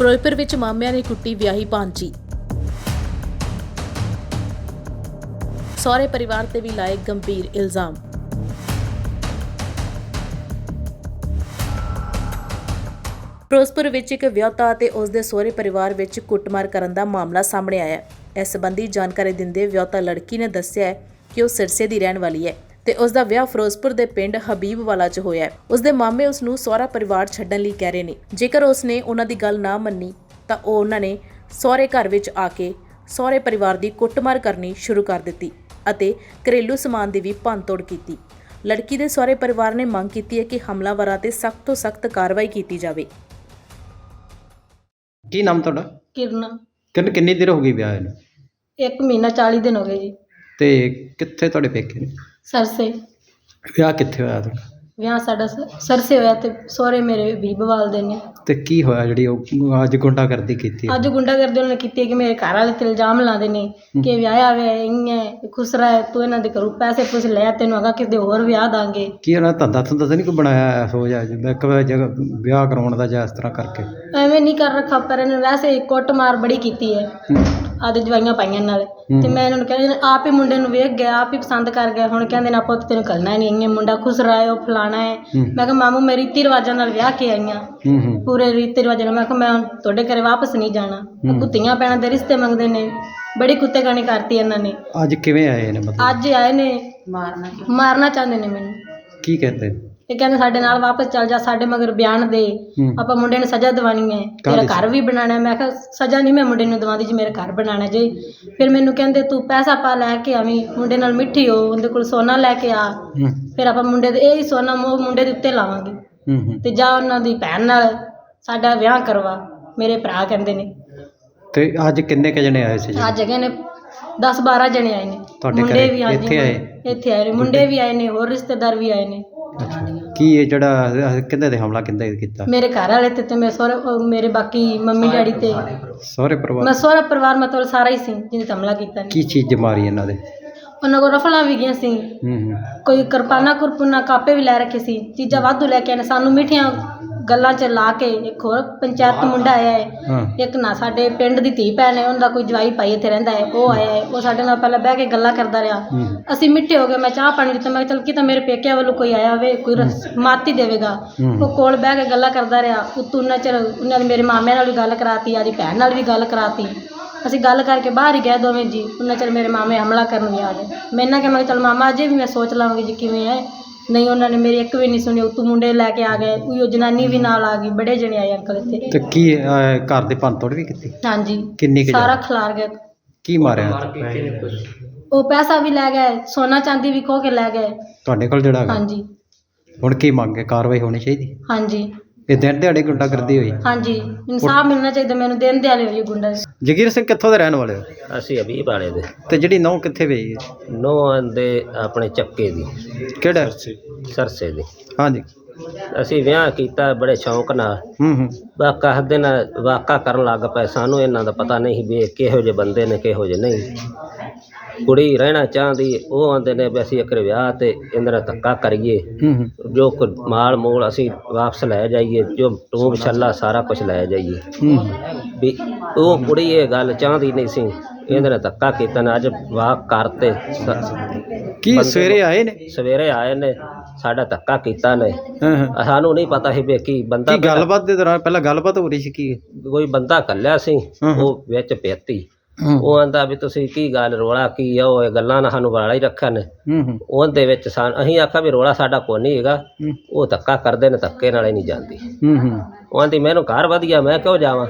ਫਿਰੋਜ਼ਪੁਰ ਵਿੱਚ ਮਾਮਿਆਂ ਨੇ ਕੁੱਟੀ ਵਿਆਹੀ ਭਾਂਜੀ। ਸਹੁਰੇ ਪਰਿਵਾਰ ਤੇ ਵੀ ਲਾਏ ਗੰਭੀਰ ਇਲਜ਼ਾਮ। ਫਿਰੋਜ਼ਪੁਰ ਵਿੱਚ ਇੱਕ ਵਿਆਹੁਤਾ ਅਤੇ ਉਸ ਦੇ ਸਹੁਰੇ ਪਰਿਵਾਰ ਵਿੱਚ ਕੁੱਟਮਾਰ ਕਰਨ ਦਾ ਮਾਮਲਾ ਸਾਹਮਣੇ ਆਇਆ ਹੈ। ਇਸ ਸੰਬੰਧੀ ਜਾਣਕਾਰੀ ਦਿੰਦੇ ਵਿਆਹੁਤਾ ਲੜਕੀ ਨੇ ਦੱਸਿਆ ਹੈ ਕਿ ਉਹ ਸਿਰਸੇ ਦੀ ਰਹਿਣ ਵਾਲੀ ਹੈ। ਤੇ ਉਸ ਦਾ ਵਿਆਹ ਫਿਰੋਜ਼ਪੁਰ ਦੇ ਪਿੰਡ ਹਬੀਬਵਾਲਾ 'ਚ ਹੋਇਆ ਹੈ। ਉਸ ਦੇ ਮਾਮੇ ਉਸ ਨੂੰ ਸਹੁਰਾ ਪਰਿਵਾਰ ਛੱਡਣ ਲਈ ਕਹਿ ਰਹੇ ਨੇ। ਜੇਕਰ ਉਸ ਨੇ ਉਹਨਾਂ ਦੀ ਗੱਲ ਨਾ ਮੰਨੀ ਤਾਂ ਉਹ ਉਹਨਾਂ ਨੇ ਸਹੁਰੇ ਘਰ ਵਿੱਚ ਆ ਕੇ ਸਹੁਰੇ ਪਰਿਵਾਰ ਦੀ ਕੁੱਟਮਾਰ ਕਰਨੀ ਸ਼ੁਰੂ ਕਰ ਦਿੱਤੀ ਅਤੇ ਘਰੇਲੂ ਸਮਾਨ ਦੀ ਵੀ ਭੰਨਤੋੜ ਕੀਤੀ। ਲੜਕੀ ਦੇ ਸਹੁਰੇ ਪਰਿਵਾਰ ਨੇ ਮੰਗ ਕੀਤੀ ਹੈ ਕਿ ਹਮਲਾਵਰਾਂ ਤੇ ਸਖਤ ਤੋਂ ਸਖਤ ਕਾਰਵਾਈ ਕੀਤੀ ਜਾਵੇ। ਕੀ ਨਾਮ ਤੁਹਾਡਾ? ਕਿਰਨ। ਕਿੰਨ ਕਿੰਨੀ ਦੇਰ ਹੋ ਗਈ ਵਿਆਹ ਨੂੰ? ਇੱਕ ਮਹੀਨਾ 40 ਦਿਨ ਹੋ ਗਏ ਜੀ। ਤੇ ਕਿੱਥੇ ਤੁਹਾਡੇ ਪੇਕੇ ਨੇ? ਸਰਸੇ। ਵਿਆਹ ਕਿੱਥੇ ਹੋਇਆ ਤੁਹਾਡਾ? ਵਿਆਹ ਸਾਡਾ ਸ- ਸਰਸੇ ਹੋਇਆ ਤੇ ਸਹੁਰੇ ਮੇਰੇ ਬੀਬਵਾਲ ਦੇ ਨੇ। ਤੇ ਕੀ ਹੋਇਆ ਜਿਹੜੀ ਉਹ ਅੱਜ ਗੁੰਡਾਗਰਦੀ ਕੀਤੀ ਅੱਜ ਗੁੰਡਾਗਰਦੀ ਉਹਨਾਂ ਨੇ ਕੀਤੀ ਹੈ ਕਿ ਮੇਰੇ ਘਰ ਵਾਲੇ ਤੇ ਇਲਜ਼ਾਮ ਲਾਉਂਦੇ ਨੇ ਕਿ ਵਿਆਹਿਆ ਵੇ ਇੰਨੇ ਖੁਸਰਾ ਹੈ ਤੂੰ ਇਹਨਾਂ ਦੇ ਘਰੋਂ ਪੈਸੇ ਪੁੱਛ ਲੈ ਤੈਨੂੰ ਅਗਾ ਕਿਸੇ ਹੋਰ ਵਿਆਹ ਦਾਂਗੇ। ਕੀ ਉਹਨਾਂ ਧੰਦਾ ਧੰਦਾ ਤਾਂ ਨਹੀਂ ਕੋਈ ਬਣਾਇਆ ਹੋ ਜਾ ਜਿੱਦਾਂ ਇੱਕ ਵਾਰ ਜਗ੍ਹਾ ਵਿਆਹ ਕਰਾਉਣ ਦਾ ਜਾਂ ਇਸ ਤਰ੍ਹਾਂ ਕਰਕੇ? ਐਵੇਂ ਨਹੀਂ ਕਰ ਰੱਖਾ ਪਰ ਇਹਨੇ ਵੈਸੇ ਕੁੱਟ ਮਾਰ ਬੜੀ ਕੀਤੀ ਹੈ। ਹੂੰ। ਆਦੇ ਜਵਾਈਆਂ ਪਾਈਆਂ ਨਾਲ। ਤੇ ਮੈਂ ਇਹਨਾਂ ਨੂੰ ਕਹਿੰਦੇ ਆਪ ਹੀ ਮੁੰਡੇ ਨੂੰ ਵੇਖ ਗਿਆ ਆਪ ਹੀ ਪਸੰਦ ਕਰ ਗਿਆ। ਹੁਣ ਕਹਿੰਦੇ ਨਾ ਪੁੱਤ ਤੈਨੂੰ ਕਰਨਾ ਨਹੀਂ ਇੰਨੇ ਮੁੰਡਾ ਖੁਸਰਾ ਹੈ ਉਹ ਫਲਾਣਾ ਹੈ। ਮੈਂ ਕਿਹਾ ਮਾਮੂ ਮੇਰੀ ਰੀਤੀ ਰਿਵਾਜਾਂ ਨਾਲ ਵਿਆਹ ਕੇ ਆਈਆਂ ਪੂਰੇ ਰੀਤੀ ਰਿਵਾਜਾਂ ਨਾਲ। ਮੈਂ ਕਿਹਾ ਮੈਂ ਤੁਹਾਡੇ ਘਰੇ ਵਾਪਸ ਨਹੀਂ ਜਾਣਾ। ਕੁੱਤੀਆਂ ਪੈਣਾ ਦੇ ਰਿਸ਼ਤੇ ਮੰਗਦੇ ਨੇ। ਬੜੀ ਕੁੱਤੇ ਗਾਣੀ ਕਰਤੀ ਇਹਨਾਂ ਨੇ। ਅੱਜ ਕਿਵੇਂ ਆਏ ਨੇ ਮਤਲਬ? ਅੱਜ ਆਏ ਨੇ। ਮਾਰਨਾ ਮਾਰਨਾ ਚਾਹੁੰਦੇ ਨੇ ਮੈਨੂੰ। ਕੀ ਕਹਿੰਦੇ? ਇਹ ਕਹਿੰਦੇ ਸਾਡੇ ਨਾਲ ਵਾਪਸ ਚੱਲ ਜਾ ਸਾਡੇ ਮਗਰ ਬਿਆਨ ਦੇ। ਹੂੰ। ਆਪਾਂ ਮੁੰਡੇ ਨੂੰ ਸਜ਼ਾ ਦਿਵਾਣੀ ਹੈ। ਤੇਰਾ ਕਾਹਦੀ ਘਰ ਵੀ ਬਣਾਣਾ ਹੈ। ਮੈਂ ਕਿਹਾ ਸਜ਼ਾ ਨਹੀਂ ਮੈਂ ਮੁੰਡੇ ਨੂੰ ਦਵਾਉਂਦੀ ਜੀ ਮੇਰਾ ਘਰ ਬਣਾਣਾ ਜੀ। ਫਿਰ ਮੈਨੂੰ ਕਹਿੰਦੇ ਤੂੰ ਪੈਸਾ ਪਾ ਲੈ ਕੇ ਆਵੀਂ ਮੁੰਡੇ ਨਾਲ ਮਿੱਠੀ ਹੋ ਉਹਦੇ ਕੋਲ ਸੋਨਾ ਲੈ ਕੇ ਆ। ਹੂੰ। ਫਿਰ ਆਪਾਂ ਮੁੰਡੇ ਦੇ ਇਹ ਹੀ ਸੋਨਾ ਮੋ ਮੁੰਡੇ ਦੇ ਉੱਤੇ ਲਾਵਾਂਗੇ। ਹੂੰ ਹੂੰ। ਤੇ ਜਾ ਉਹਨਾਂ ਦੀ ਭੈਣ ਨਾਲ ਸਾਡਾ ਵਿਆਹ ਕਰਵਾ ਮੇਰੇ ਭਰਾ ਕਹਿੰਦੇ ਨੇ। ਤੇ ਅੱਜ ਕਿੰਨੇ ਕ ਜਣੇ ਆਏ ਸੀ ਜੀ? ਅੱਜ ਹੈਗੇ ਨੇ 10 12 ਜਣੇ ਆਏ ਨੇ। ਤੁਹਾਡੇ ਮੁੰਡੇ ਘਰੇ? ਵੀ ਹਾਂਜੀ, ਇੱਥੇ ਆਏ? ਇੱਥੇ ਆਏ ਨੇ। ਮੁੰਡੇ ਵੀ ਆਏ ਨੇ ਹੋਰ ਰਿਸ਼ਤੇਦਾਰ ਵੀ ਆਏ ਨੇ। ਅੱਛਾ। ਕੀ ਇਹ ਜਿਹੜਾ ਕਿੰਦੇ ਤੇ ਹਮਲਾ ਕਿੰਦੇ ਕੀਤਾ? ਮੇਰੇ ਘਰ ਵਾਲੇ ਤੇ ਤੇ ਮੇਰੇ ਸਹੁਰੇ ਮੇਰੇ ਬਾਕੀ ਮੰਮੀ ਡੈਡੀ ਤੇ। ਸਹੁਰੇ ਪਰਿਵਾਰ। ਮੈਂ ਸਹੁਰਾ ਪਰਿਵਾਰ ਮਤਲਬ ਸਾਰਾ ਹੀ ਸੀ ਜਿਹਨੇ ਤੇ ਹਮਲਾ ਕੀਤਾ ਕੀ ਚੀਜ਼ ਮਾਰੀ ਇਹਨਾਂ ਦੇ? ਉਹਨਾਂ ਕੋਲ ਰਫਲਾਂ ਵੀ ਗਈਆਂ ਸੀ। ਹੂੰ ਹੂੰ। ਕੋਈ ਕਿਰਪਾਨਾ ਕੁਰਪੁਨਾ ਕਾਪੇ ਵੀ ਲੈ ਰੱਖੇ ਸੀ। ਚੀਜ਼ਾਂ ਵਾਧੂ ਲੈ ਕੇ ਆਏ ਨੇ ਸਾਨੂੰ ਮਿੱਠੀਆਂ ਗੱਲਾਂ 'ਚ ਲਾ ਕੇ ਇੱਕ ਹੋਰ ਪੰਚਾਇਤ ਮੁੰਡਾ ਆਇਆ ਹੈ। ਹਾਂ। ਇੱਕ ਨਾ ਸਾਡੇ ਪਿੰਡ ਦੀ ਧੀ ਭੈਣ ਹੈ ਉਹਦਾ ਕੋਈ ਜਵਾਈ ਭਾਈ ਇੱਥੇ ਰਹਿੰਦਾ ਹੈ ਉਹ ਆਇਆ ਹੈ। ਉਹ ਸਾਡੇ ਨਾਲ ਪਹਿਲਾਂ ਬਹਿ ਕੇ ਗੱਲਾਂ ਕਰਦਾ ਰਿਹਾ। ਹੂੰ। ਅਸੀਂ ਮਿੱਠੇ ਹੋ ਗਏ ਮੈਂ ਚਾਹ ਪਾਣੀ ਦਿੱਤਾ ਮੈਂ ਕਿਹਾ ਚੱਲ ਕੀ ਤਾਂ ਮੇਰੇ ਪੇਕਿਆਂ ਵੱਲੋਂ ਕੋਈ ਆਇਆ ਹੋਵੇ ਕੋਈ ਰਸ- ਮਾਤੀ ਦੇਵੇਗਾ। ਹੂੰ। ਉਹ ਕੋਲ ਬਹਿ ਕੇ ਗੱਲਾਂ ਕਰਦਾ ਰਿਹਾ। ਉਤੋਂ ਉਹਨਾਂ ਚਿਰ ਉਹਨਾਂ ਨੇ ਮੇਰੇ ਮਾਮੇ ਨਾਲ ਵੀ ਗੱਲ ਕਰਾਤੀ ਆਦੀ ਭੈਣ ਨਾਲ ਵੀ ਗੱਲ ਕਰਾਤੀ। ਅਸੀਂ ਗੱਲ ਕਰਕੇ ਬਾਹਰ ਹੀ ਗਏ ਦੋਵੇਂ ਜੀ। ਉਹਨਾਂ ਚਿਰ ਮੇਰੇ ਮਾਮੇ ਹਮਲਾ ਕਰਨ ਵੀ ਆ ਗਏ ਮੈਂ ਇਹਨਾਂ ਕਿਹਾ ਮੈਂ ਕਿਹਾ ਚੱਲ ਮਾਮਾ ਅਜੇ ਵੀ ਮੈਂ ਸੋਚ ਲਵਾਂਗੀ ਜੀ ਕਿਵੇਂ ਹੈ। ਨਹੀਂ ਉਹਨਾਂ ਨੇ ਮੇਰੀ ਇੱਕ ਵੀ ਨਹੀਂ ਸੁਣੀ। ਉਤੋਂ ਮੁੰਡੇ ਲੈ ਕੇ ਆ ਗਏ। ਉਹ ਜਨਾਨੀ ਵੀ ਨਾਲ ਆ ਗਈ ਬੜੇ ਜਣੇ ਆਏ ਅੰਕਲ ਇੱਥੇ। ਤੇ ਕੀ ਅਹ, ਘਰ ਦੇ ਭੰਨਤੋੜ ਵੀ ਕੀਤੀ? ਹਾਂਜੀ। ਕਿੰਨੀ ਕੁ ਸਾਰਾ ਜ਼ਿਆਦਾ? ਖਿਲਾਰ ਗਿਆ ਕੀ ਮਾਰਿਆ? ਉਹ ਪੈਸਾ ਵੀ ਲੈ ਗਏ ਸੋਨਾ ਚਾਂਦੀ ਵੀ ਖੋ ਕੇ ਲੈ ਗਏ। ਤੁਹਾਡੇ ਕੋਲ ਜਿਹੜਾ ਹੈਗਾ? ਹਾਂਜੀ। ਹੁਣ ਕੀ ਮੰਗੇ ਕਾਰਵਾਈ ਹੋਣੀ ਚਾਹੀਦੀ? ਹਾਂਜੀ। ਇਹ ਦਿਨ ਦਿਹਾੜੇ ਗੁੰਡਾਗਰਦੀ ਹੋਈ? ਹਾਂਜੀ ਇਨਸਾਫ ਮਿਲਣਾ ਚਾਹੀਦਾ ਮੈਨੂੰ ਦਿਨ ਦਿਹਾੜੇ ਹੋਈ ਗੁੰਡਾ ਜਗੀਰ ਸਿੰਘ ਕਿੱਥੋਂ ਦੇ ਰਹਿਣ ਵਾਲੇ ਹੋ? ਅਸੀਂ ਅਬੀਬ ਵਾਲੇ ਦੇ। ਤੇ ਜਿਹੜੀ ਨੌ ਕਿੱਥੇ ਪਈ ਹੈ? ਨੋਹਾਂ ਦੇ ਆਪਣੇ ਚੱਕੇ ਦੀ। ਕਿਹੜਾ? ਸਰਸੇ ਦੀ। ਹਾਂਜੀ। ਅਸੀਂ ਵਿਆਹ ਕੀਤਾ ਬੜੇ ਸ਼ੌਂਕ ਨਾਲ। ਹੂੰ ਹੂੰ। ਵਾਕਾ ਹੱਦੇ ਨਾਲ ਵਾਕਾ ਕਰਨ ਲੱਗ ਪਏ। ਸਾਨੂੰ ਇਹਨਾਂ ਦਾ ਪਤਾ ਨਹੀਂ ਵੀ ਇਹ ਕਿਹੋ ਜਿਹੇ ਬੰਦੇ ਨੇ ਕਿਹੋ ਜਿਹੇ ਨਹੀਂ। ਕੁੜੀ ਰਹਿਣਾ ਚਾਹੁੰਦੀ ਉਹ ਆਂਦੇ ਨੇ ਵੀ ਅਸੀਂ ਇੱਕ ਵਿਆਹ ਤੇ ਇਹਨਾਂ ਨਾਲ ਧੱਕਾ ਕਰੀਏ। ਹੂੰ ਹੂੰ। ਜੋ ਕੁ ਮਾਲ ਮੂਲ ਅਸੀਂ ਵਾਪਸ ਲੈ ਜਾਈਏ ਜੋ ਟੂਬ ਛੱਲਾ ਸਾਰਾ ਕੁਝ ਲੈ ਜਾਈਏ। ਹੂੰ। ਵੀ ਉਹ ਕੁੜੀ ਇਹ ਗੱਲ ਚਾਹੁੰਦੀ ਨਹੀਂ ਸੀ। ਇਹਦੇ ਨਾਲ ਧੱਕਾ ਕੀਤਾ ਨੇ ਅੱਜ ਵਾਕ ਕਰਤੇ ਸ- ਕੀ ਸਵੇਰੇ ਆਏ ਨੇ? ਸਵੇਰੇ ਆਏ ਨੇ ਸਾਡਾ ਧੱਕਾ ਕੀਤਾ ਨੇ। ਹਾਂ ਹਾਂ। ਸਾਨੂੰ ਨਹੀਂ ਪਤਾ ਸੀ ਵੀ ਕੀ ਬੰਦਾ ਕੀ ਗੱਲਬਾਤ ਦੇ ਦੌਰਾਨ ਪਹਿਲਾਂ ਗੱਲਬਾਤ ਹੋ ਰਹੀ ਸੀ ਕੀ? ਕੋਈ ਬੰਦਾ ਕੱਲਿਆ ਸੀ ਹਾਂ। ਉਹ ਵਿੱਚ ਪੈਤੀ ਹੂੰ। ਉਹ ਆਂਦਾ ਵੀ ਤੁਸੀਂ ਕੀ ਗੱਲ ਰੋਲਾ ਕੀ ਆ ਉਹ ਇਹ ਗੱਲਾਂ ਨਾਲ ਸਾਨੂੰ ਵਾਲਾ ਹੀ ਰੱਖਿਆ ਨੇ। ਹੂੰ ਹੂੰ। ਉਹਦੇ ਵਿੱਚ ਸਾਨ ਅਸੀਂ ਆਖਿਆ ਵੀ ਰੋਲਾ ਸਾਡਾ ਕੋਈ ਨਹੀਂ ਹੈਗਾ। ਹੂੰ, ਉਹ ਧੱਕਾ ਕਰਦੇ ਨੇ ਧੱਕੇ ਨਾਲ ਨਹੀਂ ਜਾਂਦੀ। ਹੂੰ ਹੂੰ। ਉਹ ਆਂਦੀ ਮੈਨੂੰ ਘਰ ਵਧੀਆ ਮੈਂ ਕਿਉਂ ਜਾਵਾਂ?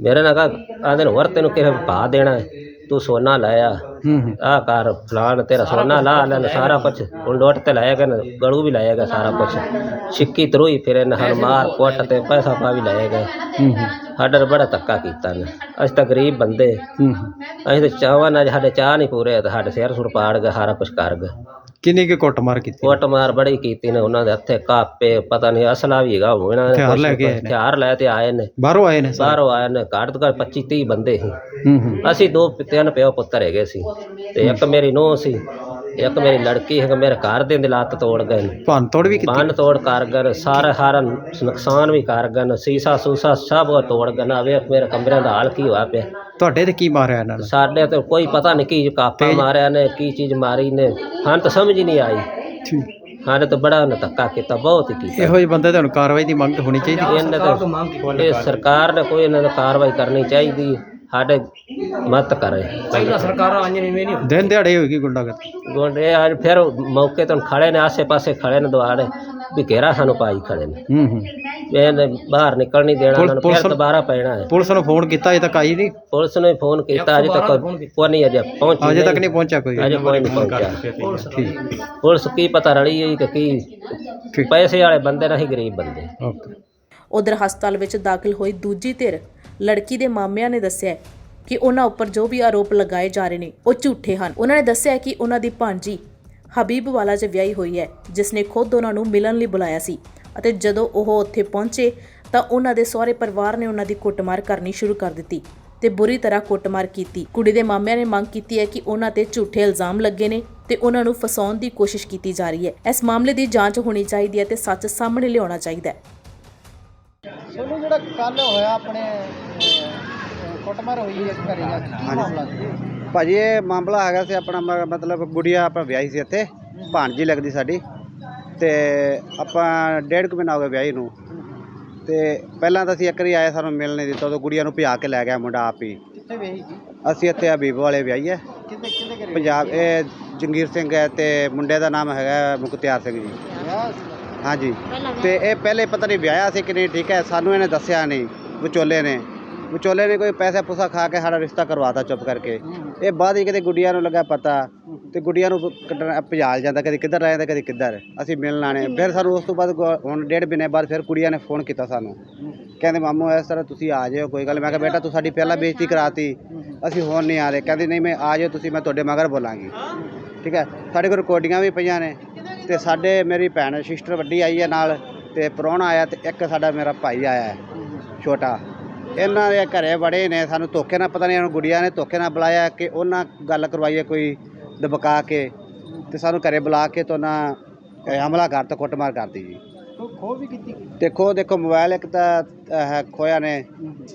ਮੇਰੇ ਨਾਲ ਕਹਾ ਆਂਦੇ ਨੂੰ ਹੋਰ ਤੈਨੂੰ ਕਿਹਨੇ ਭਾ ਦੇਣਾ ਹੈ? ਤੂੰ ਸੋਨਾ ਲਾਇਆ ਹੂੰ ਹੂੰ। ਆ ਕਰ ਫਲਾਣ ਤੇਰਾ ਸੋਨਾ ਲਾ ਲੈ ਸਾਰਾ ਕੁਝ ਹੁਣ ਲੋਟ ਤੇ ਲਾਏਗਾ ਨਾ ਗਲੂ ਵੀ ਲਾਏਗਾ ਸਾਰਾ ਕੁਝ ਸਿੱਕੀ ਤਰੋਈ ਫਿਰ ਇਹਨਾਂ ਹਰ ਮਾਰ ਕੁੱਟ ਤੇ ਪੈਸਾ ਪਾ ਵੀ ਲਾਏਗਾ ਹੂੰ ਹੂੰ। ਸਾਡਾ ਬੜਾ ਧੱਕਾ ਕੀਤਾ ਨੇ ਅਸੀਂ ਤਾਂ ਗਰੀਬ ਬੰਦੇ। ਹੂੰ ਹੂੰ। ਅਸੀਂ ਤਾਂ ਚਾਹਵਾਂ ਨਾਲ ਸਾਡੇ ਚਾਹ ਨਹੀਂ ਪੂਰੇ ਤੇ ਸਾਡੇ ਸਿਰ ਸੁਰ ਪਾੜ ਗਏ ਸਾਰਾ ਕੁਝ ਕਰ ਗਏ। ਕਿੰਨੀ ਕੁ ਕੁੱਟਮਾਰ ਕੀਤੀ? ਕੁੱਟ ਮਾਰ ਬੜੀ ਕੀਤੀ ਨੇ ਉਹਨਾਂ ਦੇ ਹੱਥੇ ਕਾਪੇ ਪਤਾ ਨਹੀਂ ਅਸਲਾ ਵੀ ਹੈਗਾ ਹੋਣਾ ਹਥਿਆਰ ਲੈ ਕੇ ਆਏ ਨੇ। ਹਥਿਆਰ ਲੈ ਤੇ ਆਏ ਨੇ। ਬਾਹਰੋਂ ਆਏ ਨੇ ਸਾਰੇ? ਬਾਹਰੋਂ ਆਏ ਨੇ ਘੱਟ ਤੋਂ ਘੱਟ 25 30 ਬੰਦੇ ਸੀ। ਹੂੰ ਹੂੰ। ਅਸੀਂ ਦੋ ਤਿੰਨ ਪਿਓ ਪੁੱਤਰ ਹੈਗੇ ਸੀ ਤੇ ਇੱਕ ਮੇਰੀ ਨੂੰਹ ਸੀ। ਇੱਕ ਮੇਰੀ ਲੜਕੀ ਹੈ ਮੇਰੇ ਘਰ ਦੇ ਲੱਤ ਤੋੜ ਗਏ ਨੇ। ਭੰਨ ਤੋੜ ਵੀ ਕੀਤੀ? ਬੰਨ ਤੋੜ ਕਰ ਗਏ ਸਾਰਾ ਹਾਰਾ ਨੁਕਸਾਨ ਵੀ ਕਰ ਗਏ ਨੇ ਸੀਸਾ ਸੂਸਾ ਸਭ ਉਹ ਤੋੜ ਗਏ ਨਾ ਵੇਖ ਮੇਰੇ ਕਮਰਿਆਂ ਦਾ ਹਾਲ ਕੀ ਹੋਇਆ ਪਿਆ? ਤੁਹਾਡੇ ਤੇ ਕੀ ਮਾਰਿਆ ਇਹਨਾਂ ਨੇ? ਸਾਡੇ ਤੇ ਕੋਈ ਪਤਾ ਨਹੀਂ ਕੀ ਕਾਪਾ ਮਾਰਿਆ ਨੇ ਕੀ ਚੀਜ਼ ਮਾਰੀ ਨੇ ਹਾਂ ਤਾਂ ਸਮਝ ਹੀ ਨਹੀਂ ਆਈ। ਸਾਡੇ ਤਾਂ ਬੜਾ ਉਹਨੇ ਧੱਕਾ ਕੀਤਾ ਬਹੁਤ ਹੀ ਕੀਤਾ। ਇਹੋ ਜਿਹੇ ਬੰਦੇ ਤੇ ਹੁਣ ਕਾਰਵਾਈ ਦੀ ਮੰਗ ਹੋਣੀ ਚਾਹੀਦੀ? ਇਹਨਾਂ ਤੇ ਇਹ ਸਰਕਾਰ ਨੇ ਕੋਈ ਇਹਨਾਂ ਦਾ ਕਾਰਵਾਈ ਕਰਨੀ ਚਾਹੀਦੀ। ਹੈ। ਸਾਡੇ ਮਤ ਕਰੇ। ਦਿਨ ਦਿਹਾੜੇ ਹੋਏਗੀ ਗੁੰਡਾਗਰਦੀ। ਗੋਡੇ ਅੱਜ ਫਿਰ ਮੌਕੇ ਤੋਂ ਖੜੇ ਨੇ ਆਸੇ ਪਾਸੇ ਖੜੇ ਨੇ ਦੁਆਰੇ ਵੀ ਘੇਰਾ ਸਾਨੂੰ ਪਾਈ ਖੜੇ ਨੇ। ਹੂੰ ਹੂੰ। ਇਹਨੇ ਬਾਹਰ ਨਿਕਲ ਨਹੀਂ ਦੇਣਾ ਉਹਨਾਂ ਨੂੰ ਫਿਰ ਦੁਬਾਰਾ ਪੈਣਾ ਹੈ। ਪੁਲਿਸ ਨੂੰ ਫੋਨ ਕੀਤਾ ਅਜੇ ਤੱਕ ਆਈ ਨਹੀਂ? ਪੁਲਿਸ ਨੇ ਫੋਨ ਕੀਤਾ ਅਜੇ ਤੱਕ ਕੋਈ ਨਹੀਂ ਅਜੇ ਪਹੁੰਚੀ ਅਜੇ ਤੱਕ ਨਹੀਂ। ਪਹੁੰਚਿਆ ਕੋਈ। ਅਜੇ ਕੋਈ ਨਹੀਂ ਪਹੁੰਚਿਆ। ਠੀਕ। ਪੁਲਿਸ ਕੀ ਪਤਾ ਰਲੀ ਹੋਈ ਕਿ ਕੀ ਪੈਸੇ ਵਾਲੇ ਬੰਦੇ ਨਹੀਂ ਗਰੀਬ ਬੰਦੇ। ਓਕੇ। ਉਧਰ ਹਸਪਤਾਲ ਵਿੱਚ ਦਾਖਲ ਹੋਈ ਦੂਜੀ ਧਿਰ। ਲੜਕੀ ਦੇ ਮਾਮਿਆਂ ਨੇ ਦੱਸਿਆ ਕਿ ਉਹਨਾਂ ਉੱਪਰ ਜੋ ਵੀ ਆਰੋਪ ਲਗਾਏ ਜਾ ਰਹੇ ਨੇ, ਉਹ ਝੂਠੇ ਹਨ। ਉਹਨਾਂ ਨੇ ਦੱਸਿਆ ਕਿ ਉਹਨਾਂ ਦੀ ਭਾਂਜੀ ਹਬੀਬ ਵਾਲਾ 'ਚ ਵਿਆਹੀ ਹੋਈ ਹੈ, ਜਿਸ ਨੇ ਖੁਦ ਉਹਨਾਂ ਨੂੰ ਮਿਲਣ ਲਈ ਬੁਲਾਇਆ ਸੀ ਅਤੇ ਜਦੋਂ ਉਹ ਉੱਥੇ ਪਹੁੰਚੇ ਤਾਂ ਉਹਨਾਂ ਦੇ ਸਹੁਰੇ ਪਰਿਵਾਰ ਨੇ ਉਹਨਾਂ ਦੀ ਕੁੱਟਮਾਰ ਕਰਨੀ ਸ਼ੁਰੂ ਕਰ ਦਿੱਤੀ ਤੇ ਬੁਰੀ ਤਰ੍ਹਾਂ ਕੁੱਟਮਾਰ ਕੀਤੀ। ਕੁੜੀ ਦੇ ਮਾਮਿਆਂ ਨੇ ਮੰਗ ਕੀਤੀ ਹੈ ਕਿ ਉਹਨਾਂ ਤੇ ਝੂਠੇ ਇਲਜ਼ਾਮ ਲੱਗੇ ਨੇ ਤੇ ਉਹਨਾਂ ਨੂੰ ਫਸਾਉਣ ਦੀ ਕੋਸ਼ਿਸ਼ ਕੀਤੀ ਜਾ ਰਹੀ ਹੈ। ਇਸ ਮਾਮਲੇ ਦੀ ਜਾਂਚ ਹੋਣੀ ਚਾਹੀਦੀ ਹੈ ਤੇ ਸੱਚ ਸਾਹਮਣੇ ਲਿਆਉਣਾ ਚਾਹੀਦਾ ਹੈ। ਸੋਨੂੰ ਜਿਹੜਾ ਕੱਲ ਹੋਇਆ ਆਪਣੇ ਕੁੱਟਮਾਰ ਹੋਈ ਹੈ ਘਰੇ ਜਾ ਕੇ ਕੀ ਮਾਮਲਾ ਸੀ? ਭਾਜੀ ਇਹ ਮਾਮਲਾ ਹੈਗਾ ਸੀ ਆਪਣਾ ਮ- ਮਤਲਬ ਗੁੜੀਆ ਆਪਾਂ ਵਿਆਹੀ ਸੀ ਇੱਥੇ ਭਾਣਜੀ ਲੱਗਦੀ ਸਾਡੀ। ਤੇ ਆਪਾਂ ਡੇਢ ਕੁ ਮਹੀਨਾ ਹੋ ਗਿਆ ਵਿਆਹੀ ਨੂੰ। ਤੇ ਪਹਿਲਾਂ ਤਾਂ ਅਸੀਂ ਇੱਕ ਵਾਰੀ ਆਏ ਸਾਨੂੰ ਮਿਲਣ ਨਹੀਂ ਦਿੱਤਾ ਉਦੋਂ ਗੁੜੀਆ ਨੂੰ ਭਜਾ ਕੇ ਲੈ ਗਿਆ ਮੁੰਡਾ ਆਪ ਹੀ। ਕਿੱਥੇ ਵੇਹੀ ਸੀ? ਅਸੀਂ ਇੱਥੇ ਹਬੀਬ ਵਾਲੇ ਵਿਆਹੀ ਹੈ। ਕਿੱਥੇ ਕਿੱਥੇ ਘਰੇ ਪੰਜਾਬ ਇਹ ਜੰਗੀਰ ਸਿੰਘ ਹੈ ਤੇ ਮੁੰਡੇ ਦਾ ਨਾਮ ਹੈਗਾ ਮੁਖਤਿਆਰ ਸਿੰਘ ਜੀ। ਹਾਂਜੀ। ਤੇ ਇਹ ਪਹਿਲੇ ਪਤਾ ਨਹੀਂ ਵਿਆਹਿਆ ਸੀ ਕਿ ਨਹੀਂ ਠੀਕ ਹੈ? ਸਾਨੂੰ ਇਹਨੇ ਦੱਸਿਆ ਨਹੀਂ ਵਿਚੋਲੇ ਨੇ। ਵਿਚੋਲੇ ਨੇ ਕੋਈ ਪੈਸਾ ਪੂਸਾ ਖਾ ਕੇ ਸਾਡਾ ਰਿਸ਼ਤਾ ਕਰਵਾਤਾ ਚੁੱਪ ਕਰਕੇ। ਇਹ ਬਾਅਦ ਹੀ ਕਿਤੇ ਗੁੱਡੀਆਂ ਨੂੰ ਲੱਗਾ ਪਤਾ ਤੇ ਗੁੱਡੀਆਂ ਨੂੰ ਕੱਢਣ ਭਜਾਲ ਜਾਂਦਾ ਕਦੀ ਕਿੱਧਰ ਰਹਿ ਜਾਂਦਾ ਕਦੀ ਕਿੱਧਰ। ਅਸੀਂ ਮਿਲਣ ਆਣੇ ਫਿਰ ਸਾਨੂੰ ਉਸ ਤੋਂ ਬਾਅਦ ਗੁ- ਹੁਣ ਡੇਢ ਮਹੀਨੇ ਬਾਅਦ ਫਿਰ ਕੁੜੀਆਂ ਨੇ ਫੋਨ ਕੀਤਾ ਸਾਨੂੰ। ਕਹਿੰਦੇ ਮਾਮੂ ਇਸ ਤਰ੍ਹਾਂ ਤੁਸੀਂ ਆ ਜਾਓ ਕੋਈ ਗੱਲ ਮੈਂ ਕਿਹਾ ਬੇਟਾ ਤੂੰ ਸਾਡੀ ਪਹਿਲਾਂ ਬੇਇੱਜ਼ਤੀ ਕਰਾਤੀ। ਅਸੀਂ ਹੁਣ ਨਹੀਂ ਆ ਰਹੇ। ਕਹਿੰਦੀ ਨਹੀਂ ਮੈਂ ਆ ਜਾਓ ਤੁਸੀਂ ਮੈਂ ਤੁਹਾਡੇ ਮਗਰ ਬੋਲਾਂਗੀ। ਠੀਕ ਹੈ? ਸਾਡੇ ਕੋਲ ਰਿਕਾਰਡਿੰਗਾਂ ਵੀ ਪਈਆਂ ਨੇ। ਤੇ ਸਾਡੇ ਮੇਰੀ ਭੈਣ ਸਿਸਟਰ ਵੱਡੀ ਆਈ ਹੈ ਨਾਲ ਤੇ ਪ੍ਰਾਹੁਣਾ ਆਇਆ ਤੇ ਇੱਕ ਸਾਡਾ ਮੇਰਾ ਭਾਈ ਆਇਆ ਹੈ, ਛੋਟਾ। ਇਹਨਾਂ ਦੇ ਘਰੇ ਬੜੇ ਨੇ, ਸਾਨੂੰ ਧੋਖੇ ਨਾਲ ਪਤਾ ਨਹੀਂ ਇਹਨਾਂ ਗੁੜੀਆਂ ਨੇ ਧੋਖੇ ਨਾਲ ਬੁਲਾਇਆ ਕਿ ਉਹਨਾਂ ਗੱਲ ਕਰਵਾਈ ਹੈ ਕੋਈ ਦਬਕਾ ਕੇ ਤੇ ਸਾਨੂੰ ਘਰੇ ਬੁਲਾ ਕੇ ਤੋਂ ਨਾ ਹਮਲਾ ਕਰਤਾ ਕੁੱਟਮਾਰ ਕਰਤੀ ਜੀ। ਖੋ ਖੋ ਵੀ ਕੀਤੀ ਦੇਖੋ ਦੇਖੋ ਮੋਬਾਈਲ ਇੱਕ ਤਾਂ ਅਹ, ਖੋਇਆ ਨੇ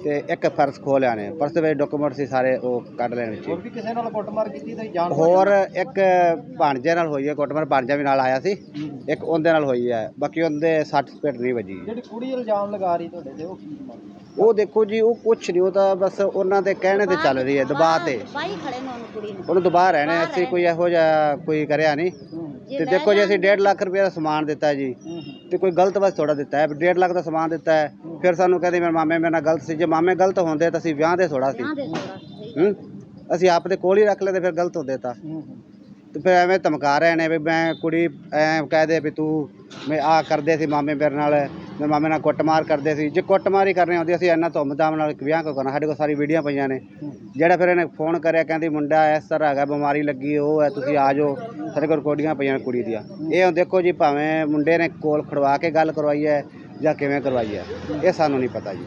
ਤੇ ਇੱਕ ਪਰਸ ਖੋਹ ਲਿਆ ਨੇ। ਪਰਸ ਦੇ ਵਿੱਚ ਡਾਕੂਮੈਂਟ ਸੀ ਸਾਰੇ ਉਹ ਕੱਢ ਲੈਣ ਵਿੱਚ। ਹੋਰ ਵੀ ਕਿਸੇ ਨਾਲ ਕੁੱਟਮਾਰ ਕੀਤੀ ਤਾਂ ਜਾਣ ਹੋਰ ਇੱਕ ਭਾਣਜੇ ਨਾਲ ਹੋਈ ਹੈ ਕੁੱਟਮਾਰ ਭਾਣਜਾ ਵੀ ਨਾਲ ਆਇਆ ਸੀ। ਇੱਕ ਉਹਦੇ ਨਾਲ ਹੋਈ ਹੈ ਬਾਕੀ ਉਹਦੇ 60 ਸਪੇਟ ਨਹੀਂ ਵੱਜੀ। ਜਿਹੜੀ ਕੁੜੀ ਇਲਜ਼ਾਮ ਲਗਾ ਰਹੀ ਤੁਹਾਡੇ ਤੇ ਉਹ ਕੀ ਮਾਮਲਾ? ਉਹ ਦੇਖੋ ਜੀ ਉਹ ਕੁਛ ਨਹੀਂ ਉਹ ਤਾਂ ਬਸ ਉਹਨਾਂ ਦੇ ਕਹਿਣੇ ਤੇ ਚੱਲ ਰਹੀ ਹੈ ਦਬਾਅ ਤੇ। ਬਾਈ ਖੜੇ ਨੇ ਉਹਨੂੰ ਕੁੜੀ ਉਹਨੂੰ ਦਬਾਅ ਰਹਿਣੇ ਅਸੀਂ ਕੋਈ ਇਹੋ ਜਿਹਾ ਕੋਈ ਕਰਿਆ ਨਹੀਂ। ਤੇ ਦੇਖੋ ਜੀ ਅਸੀਂ 1.5 ਲੱਖ ਰੁਪਏ ਦਾ ਸਮਾਨ ਦਿੱਤਾ ਜੀ। ਤੇ ਕੋਈ ਗਲਤ ਬਸ ਥੋੜਾ ਦਿੱਤਾ ਹੈ 1.5 ਲੱਖ ਦਾ ਸਮਾਨ ਦਿੱਤਾ ਹੈ ਫਿਰ ਸਾਨੂੰ ਕਹਿੰਦੇ ਮੇਰੇ ਮਾਮੇ ਮੇਰੇ ਨਾਲ ਗਲਤ ਸੀ ਜੇ ਮਾਮੇ ਗਲਤ ਹੁੰਦੇ ਤਾਂ ਅਸੀਂ ਵਿਆਹ ਦੇ ਥੋੜਾ ਸੀ। ਹੂੰ? ਅਸੀਂ ਆਪ ਦੇ ਕੋਲ ਹੀ ਰੱਖ ਲੈਂਦੇ ਫਿਰ ਗਲਤ ਹੁੰਦੇ ਤਾਂ। ਤੇ ਫਿਰ ਐਵੇਂ ਧਮਕਾ ਰਹੇ ਨੇ ਵੀ ਮੈਂ ਕੁੜੀ ਐ ਕਹਦੇ ਵੀ ਤੂੰ ਮੈਂ ਆ ਕਰਦੇ ਸੀ ਮਾਮੇ ਮੇਰੇ ਨਾਲ ਮੇਰੇ ਮਾਮੇ ਨਾਲ ਕੁੱਟਮਾਰ ਕਰਦੇ ਸੀ। ਜੇ ਕੁੱਟਮਾਰ ਹੀ ਕਰਨੀ ਆਉਂਦੀ ਅਸੀਂ ਇੰਨਾ ਧੁੰਮ-ਧਾਮ ਨਾਲ ਵਿਆਹ ਕਿਉਂ ਕਰਨਾ ਸਾਡੇ ਕੋਲ ਸਾਰੀ ਵੀਡੀਓ ਪਈਆਂ ਨੇ। ਜਿਹੜਾ ਫਿਰ ਇਹਨੇ ਫੋਨ ਕਰਿਆ, ਕਹਿੰਦੀ, ਮੁੰਡਾ, ਇਸ ਤਰ੍ਹਾਂ ਹੈਗਾ, ਬਿਮਾਰੀ ਲੱਗੀ, ਉਹ ਹੈ, ਤੁਸੀਂ ਆ ਜਾਓ। ਸਾਡੇ ਕੋਲ ਰਿਕਾਰਡਿੰਗਾਂ ਪਈਆਂ ਨੇ ਕੁੜੀ ਦੀਆਂ। ਇਹ ਹੁਣ ਦੇਖੋ ਜੀ, ਭਾਵੇਂ ਮੁੰਡੇ ਨੇ ਕੋਲ ਖੜਵਾ ਕੇ ਗੱਲ ਕਰਵਾਈ ਹੈ, ਜਾਂ ਕਿਵੇਂ ਕਰਵਾਈ ਹੈ, ਇਹ ਸਾਨੂੰ ਨਹੀਂ ਪਤਾ ਜੀ।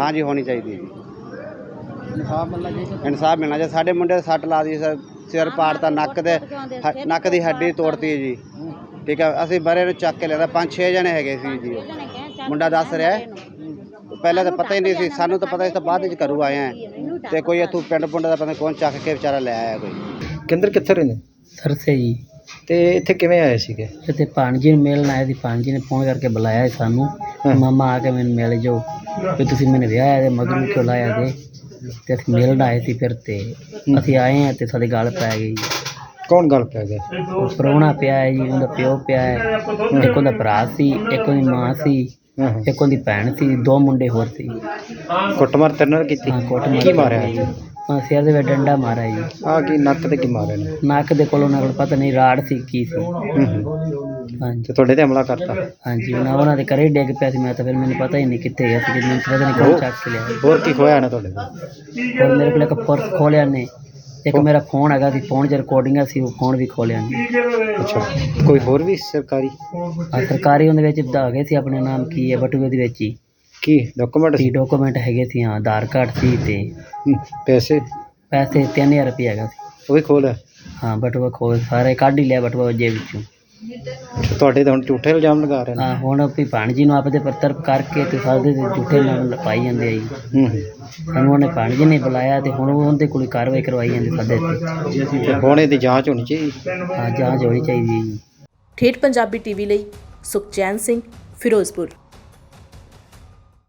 ਹਾਂਜੀ, ਹੋਣੀ ਚਾਹੀਦੀ ਜੀ। ਇਨਸਾਫ ਮਿਲਣਾ ਚਾਹੀਦਾ। ਇਨਸਾਫ ਮਿਲਣਾ ਜੇ ਸਾਡੇ ਮੁੰਡੇ ਸੱਟ ਲਾ ਦੀ ਸ- ਸਿਰ ਪਾੜਤਾ ਨੱਕ ਦੇ ਨੱਕ ਦੀ ਹੱਡੀ ਤੋੜਤੀ ਜੀ। ਠੀਕ ਹੈ ਅਸੀਂ ਬਰੇ ਨੂੰ ਚੱਕ ਕੇ ਲਿਆਂਦਾ ਪੰਜ ਛੇ ਜਣੇ ਹੈਗੇ ਸੀ ਜੀ। ਮੁੰਡਾ ਦੱਸ ਰਿਹਾ ਹੈ। ਪਹਿਲਾਂ ਤਾਂ ਪਤਾ ਹੀ ਨਹੀਂ ਸੀ ਸਾਨੂੰ ਤਾਂ ਪਤਾ ਸੀ ਤਾਂ ਬਾਅਦ ਵਿੱਚ ਘਰੂ ਆਏ ਆ ਤੇ ਕੋਈ ਇੱਥੋਂ ਪਿੰਡ ਪੁੰਡ ਦਾ ਪਤਾ ਨਹੀਂ ਕੌਣ ਚੱਕ ਕੇ ਵਿਚਾਰਾ ਲੈ ਆਇਆ ਕੋਈ। ਕਿੰਦਰ ਕਿੱਥੇ ਰਹਿੰਦੇ? ਸਰਸੇ ਜੀ। ਤੇ ਇੱਥੇ ਕਿਵੇਂ ਆਏ ਸੀਗੇ? ਇੱਥੇ ਭਾਣਜੀ ਨੂੰ ਮਿਲਣ ਆਏ ਸੀ ਭਾਣਜੀ ਨੇ ਫੋਨ ਕਰਕੇ ਬੁਲਾਇਆ ਸੀ ਸਾਨੂੰ। ਹਾਂ। ਮਾਮਾ ਆ ਕੇ ਮੈਨੂੰ ਮਿਲ ਜਾਓ ਵੀ ਤੁਸੀਂ ਮੈਨੂੰ ਵਿਆਹਿਆ ਤੇ ਮਗਰੂ ਕਿਉਂ ਲਾਇਆ ਦੇ ਤੇ ਅਸੀਂ ਮਿਲਣ ਆਏ ਸੀ ਫਿਰ ਤੇ ਅਸੀਂ ਆਏ ਆ ਤੇ ਸਾਡੇ ਗੱਲ ਪੈ ਗਈ। ਜੀ। ਕੌਣ ਗੱਲ ਪੈ ਗਿਆ? ਉਹ ਪ੍ਰਾਹੁਣਾ ਪਿਆ ਹੈ ਜੀ ਉਹਦਾ ਪਿਓ ਪਿਆ ਹੈ। ਇੱਕ ਉਹਦਾ ਭਰਾ ਸੀ ਇੱਕ ਉਹਦੀ ਮਾਂ ਸੀ ਹਾਂ। ਇੱਕ ਉਹਦੀ ਭੈਣ ਸੀ ਦੋ ਮੁੰਡੇ ਹੋਰ ਸੀ। ਕੁੱਟਮਾਰ ਤੇਰੇ ਨਾਲ ਕੀਤੀ? ਹਾਂ ਕੋਟ ਕੀ ਮਾਰਿਆ? ਜੀ। ਹਾਂ ਸਿਰ ਦੇ ਵਿੱਚ ਡੰਡਾ ਮਾਰਿਆ ਜੀ। ਆ ਕੀ ਨੱਕ ਤੇ ਕੀ ਮਾਰਿਆ ਨੇ ਨੱਕ ਦੇ ਕੋਲ ਉਹਨਾਂ ਕੋਲ ਪਤਾ ਨਹੀਂ ਰਾੜ ਸੀ ਕੀ ਸੀ। ਹੂੰ ਹੂੰ। ਹਾਂਜੀ। ਤੇ ਤੁਹਾਡੇ ਤੇ ਹਮਲਾ ਕਰਤਾ? ਹਾਂਜੀ ਉਹਨਾਂ ਉਹਨਾਂ ਦੇ ਘਰੇ ਡਿੱਗ ਪਿਆ ਸੀ ਮੈਂ ਤਾਂ ਫਿਰ ਮੈਨੂੰ ਪਤਾ ਹੀ ਨਹੀਂ ਕਿੱਥੇ ਗਿਆ ਸੀ ਕਿ ਮੈਨੂੰ ਪਤਾ ਨਹੀਂ ਕੌਣ ਚੱਕ ਕੇ ਲਿਆ ਹੋਰ ਕੀ ਖੋਇਆ ਨਾ ਤੁਹਾਡੇ ਤੋਂ ਔਰ ਮੇਰੇ ਕੋਲ ਇੱਕ ਪਰਸ ਖੋਲਿਆ ਨੇ ਇੱਕ ਮੇਰਾ ਫੋਨ ਹੈਗਾ ਸੀ ਫੋਨ 'ਚ ਰਿਕਾਰਡਿੰਗਾਂ ਸੀ ਉਹ ਫੋਨ ਵੀ ਖੋਲਿਆ ਨੇ ਅੱਛਾ ਕੋਈ ਹੋਰ ਵੀ ਸਰਕਾਰੀ? ਆ ਸਰਕਾਰੀ ਉਹਦੇ ਵਿੱਚ ਦਾ ਗਏ ਸੀ ਆਪਣੇ ਨਾਮ ਕੀ ਹੈ ਬਟੂਏ ਦੇ ਵਿੱਚ ਹੀ। ਕੀ ਡਾਕੂਮੈਂਟ ਸੀ ਸੀ? ਡਾਕੂਮੈਂਟ ਹੈਗੇ ਸੀ ਹਾਂ ਆਧਾਰ ਕਾਰਡ ਸੀ ਤੇ ਪੈਸੇ? ਪੈਸੇ 3000 ਰੁਪਏ ਹੈਗਾ ਸੀ। ਉਹ ਵੀ ਖੋਲਿਆ ਹਾਂ ਬਟੂਆ ਖੋ ਸਾਰੇ ਕੱਢ ਹੀ ਲਿਆ ਬਟੂਆ ਜੇ ਵਿੱਚੋਂ। ਤੁਹਾਡੇ ਤਾਂ ਹੁਣ ਝੂਠੇ ਇਲਜ਼ਾਮ ਲਗਾ ਰਹੇ ਨੇ। ਹਾਂ ਹੁਣ ਵੀ ਭਾਣਜੀ ਨੂੰ ਆਪਦੇ ਪੱਤਰ ਕਰਕੇ ਤੇ ਸਾਡੇ ਤੇ ਝੂਠੇ ਨਾਮ ਪਾਈ ਜਾਂਦੇ ਆ ਜੀ। ਹੂੰ ਹੂੰ। ਸਾਨੂੰ ਉਹਨੇ ਭਾਣਜੀ ਨੇ ਬੁਲਾਇਆ ਤੇ ਹੁਣ ਉਹਦੇ ਕੋਲ ਕਾਰਵਾਈ ਕਰਵਾਈ ਜਾਂਦੀ ਸਾਡੇ ਤੇ। ਤੇ ਹੁਣ ਇਹਦੀ ਜਾਂਚ ਹੋਣੀ ਚਾਹੀਦੀ। ਹਾਂ ਜਾਂਚ ਹੋਣੀ ਚਾਹੀਦੀ ਹੈ ਜੀ। ਠੇਠ ਪੰਜਾਬੀ ਟੀਵੀ ਲਈ ਸੁਖਚੈਨ ਸਿੰਘ ਫਿਰੋਜ਼ਪੁਰ।